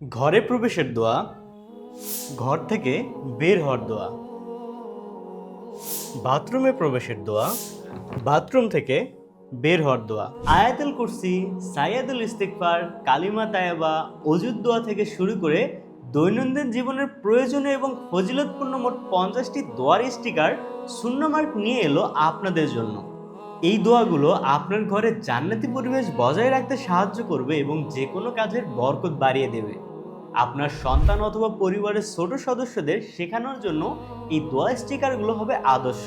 ঘরে প্রবেশের দোয়া, ঘর থেকে বের হওয়ার দোয়া, বাথরুমে প্রবেশের দোয়া, বাথরুম থেকে বের হওয়ার দোয়া। আয়াতুল কুরসি, সাইয়াদুল ইস্তিকফার কালিমা তায়াবা অজুদ দোয়া থেকে শুরু করে দৈনন্দিন জীবনের প্রয়োজনীয় এবং ফজিলতপূর্ণ মোট পঞ্চাশটি দোয়ার স্টিকার শূন্য মার্ক নিয়ে এলো আপনাদের জন্য। এই দোয়াগুলো আপনার ঘরে জান্নাতি পরিবেশ বজায় রাখতে সাহায্য করবে এবং যে কোনো কাজের বরকত বাড়িয়ে দেবে। আপনার সন্তান অথবা পরিবারের ছোট সদস্যদের শেখানোর জন্য এই দোয়া স্টিকারগুলো হবে আদর্শ।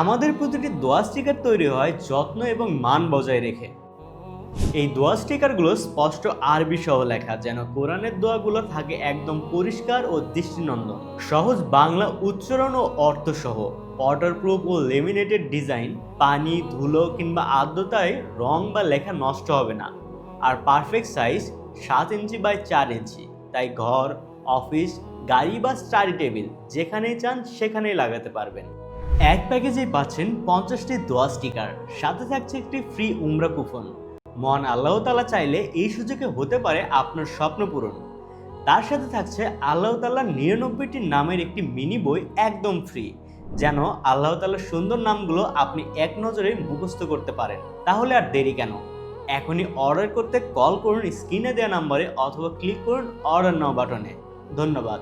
আমাদের প্রতিটি দোয়া স্টিকার তৈরি হয় যত্ন এবং মান বজায় রেখে। এই দোয়া স্টিকারগুলো স্পষ্ট আরবি সহ লেখা, যেন কোরআনের দোয়াগুলো থাকে একদম পরিষ্কার ও দৃষ্টিনন্দন। সহজ বাংলা উচ্চারণ ও অর্থ সহ ওয়াটারপ্রুফ ও লেমিনেটেড ডিজাইন পানি, ধুলো কিংবা আর্দ্রতায় রং বা লেখা নষ্ট হবে না। আর পারফেক্ট সাইজ সাত ইঞ্চি বাই চার ইঞ্চি। তাই ঘর অফিস গাড়ি বা স্টাডি টেবিল যেখানেই চান সেখানেই লাগাতে পারবেন। এক প্যাকেজেই পাচ্ছেন পঞ্চাশটি দোয়া স্টিকার সাথে থাকছে একটি ফ্রি উমরা কুপন মন আল্লাহ তালা চাইলে এই সুযোগে হতে পারে আপনার স্বপ্ন পূরণ। তার সাথে থাকছে আল্লাহ তাল্লাহ নিরানব্বইটি নামের একটি মিনি বই একদম ফ্রি যেন আল্লাহ তাল্লাহ সুন্দর নামগুলো আপনি এক নজরে মুখস্থ করতে পারেন। তাহলে আর দেরি কেন? এখনই অর্ডার করতে কল করুন স্ক্রিনে দেওয়া নাম্বারে অথবা ক্লিক করুন অর্ডার নাও বাটনে ধন্যবাদ।